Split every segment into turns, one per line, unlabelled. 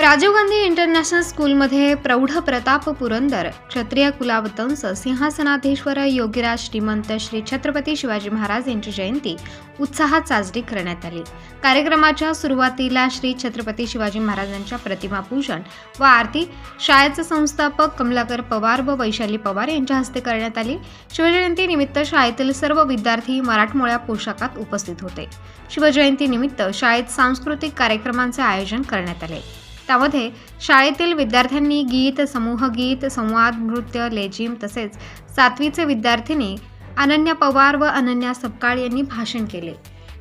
Rajiv Gandhi international स्कूलमध्ये प्रौढ प्रताप पुरंदर क्षत्रिय कुलावतंस सिंहासनाधीश्वर योगीराज श्रीमंत श्री छत्रपती शिवाजी महाराज यांची जयंती उत्साहात साजरी करण्यात आली. कार्यक्रमाच्या सुरुवातीला श्री छत्रपती शिवाजी महाराजांच्या प्रतिमा पूजन व आरती शाळेचे संस्थापक कमलाकर पवार व वैशाली पवार यांच्या हस्ते करण्यात आली. शिवजयंतीनिमित्त शाळेतील सर्व विद्यार्थी मराठमोळ्या पोशाखात उपस्थित होते. शिवजयंतीनिमित्त शाळेत सांस्कृतिक कार्यक्रमांचे आयोजन करण्यात आले. त्यामध्ये शाळेतील विद्यार्थ्यांनी गीत समूहगीत संवाद नृत्य लेझिम तसेच सातवीचे विद्यार्थिनी अनन्या पवार व अनन्या सपकाळ यांनी भाषण केले.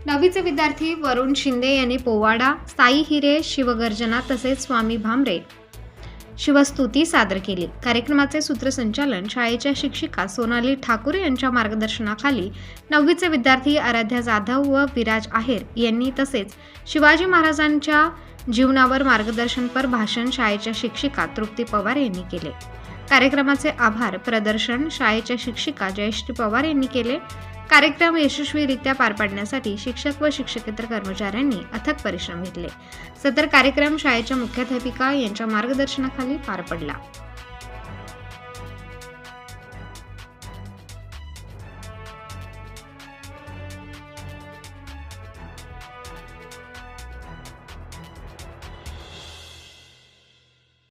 नववीचे विद्यार्थी वरुण शिंदे यांनी पोवाडा साई हिरे शिवगर्जना तसेच स्वामी भामरे शिवस्तुती सादर केली. कार्यक्रमाचे सूत्रसंचालन शाळेच्या शिक्षिका सोनाली ठाकूर यांच्या मार्गदर्शनाखाली नववीचे विद्यार्थी आराध्या जाधव व विराज आहेर यांनी तसेच शिवाजी महाराजांच्या जीवनावर मार्गदर्शनपर भाषण शाळेच्या शिक्षिका तृप्ती पवार यांनी केले. कार्यक्रमाचे आभार प्रदर्शन शाळेच्या शिक्षिका जयश्री पवार यांनी केले. कार्यक्रम यशस्वीरित्या पार पाडण्यासाठी शिक्षक व शिक्षकेतर कर्मचाऱ्यांनी अथक परिश्रम घेतले. सदर कार्यक्रम शाळेच्या मुख्याध्यापिका यांच्या मार्गदर्शनाखाली पार पडला.